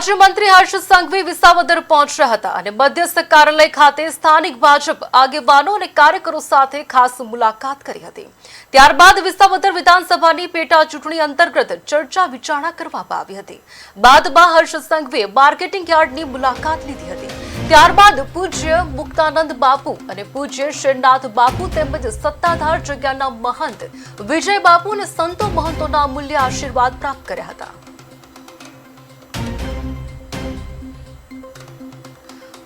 રાજ્યમંત્રી હર્ષ સંઘવી વિસાવદર પહોંચ્યા હતા અને મધ્યસ્થ કાર્યાલય ખાતે સ્થાનિક ભાજપ આગેવાનો અને કાર્યકરો સાથે ખાસ મુલાકાત કરી હતી. ત્યારબાદ વિસાવદર વિધાનસભાની પેટા ચૂંટણી અંતર્ગત ચર્ચા વિચારણા કરવામાં આવી હતી. બાદમાં હર્ષ સંઘવીએ માર્કેટિંગ યાર્ડની મુલાકાત લીધી હતી. ત્યારબાદ પૂજ્ય મુક્તાનંદ બાપુ અને પૂજ્ય શેરનાથ બાપુ તેમજ સત્તાધાર જગ્યાના મહંત વિજય બાપુ અને સંતો મહંતોના અમૂલ્ય આશીર્વાદ પ્રાપ્ત કર્યા હતા.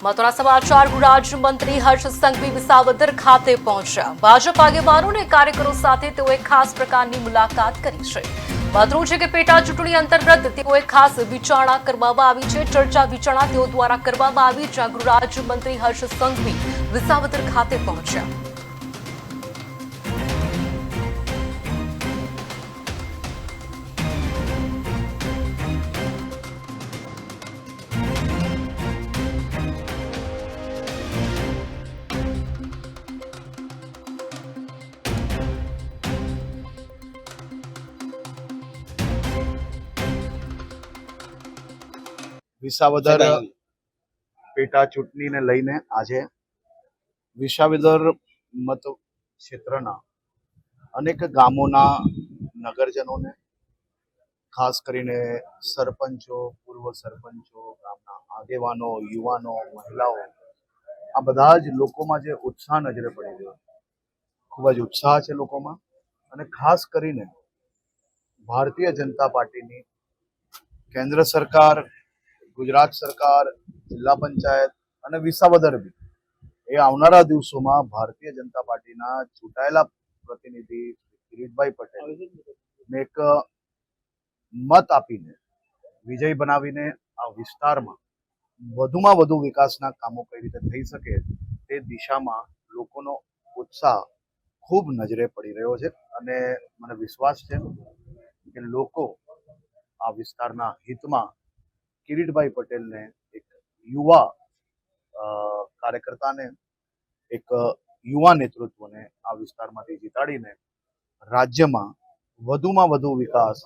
મહત્વના સમાચાર રાજ્યમંત્રી હર્ષ સંઘવી વિસાવદર ખાતે પહોંચ્યા. ભાજપ આગેવાનો અને કાર્યકરો સાથે તેઓએ ખાસ પ્રકારની મુલાકાત કરી છે. મહત્વનું છે કે પેટા ચૂંટણી અંતર્ગત તેઓએ ખાસ વિચારણા કરવામાં આવી છે. ચર્ચા વિચારણા તેઓ દ્વારા કરવામાં આવી, જ્યાં ગૃહ રાજ્યમંત્રી હર્ષ સંઘવી વિસાવદર ખાતે પહોંચ્યા. વિસાવદર પેટા ચૂંટણીને લઈને આજે વિસાવદર મત ક્ષેત્રના અનેક ગામોના નગરજનોને, ખાસ કરીને સરપંચો, પૂર્વ સરપંચો, ગામના આગેવાનો, યુવાનો, મહિલાઓ, આ બધા જ લોકોમાં જે ઉત્સાહ નજરે પડી રહ્યો ખૂબ જ ઉત્સાહ છે લોકોમાં અને ખાસ કરીને ભારતીય જનતા પાર્ટીની કેન્દ્ર સરકાર ગુજરાત સરકાર, જિલ્લા પંચાયત અને વિસાવદર બી એ આવનારા દિવસોમાં ભારતીય જનતા પાર્ટીના ચૂંટાયેલા પ્રતિનિધિ કિરીટભાઈ પટેલ એક મત આપીને, વિજય બનાવીને આ વિસ્તારમાં વધુમાં વધુ વિકાસના કામો કઈ રીતે થઈ શકે તે દિશામાં લોકોનો ઉત્સાહ ખૂબ નજરે પડી રહ્યો છે અને મને વિશ્વાસ છે કે લોકો આ વિસ્તારના હિતમાં કિરીટભાઈ પટેલને એક યુવા કાર્યકર્તાને, એક યુવા નેતૃત્વને આ વિસ્તારમાંથી જીતાડીને રાજ્યમાં વધુમાં વધુ વિકાસ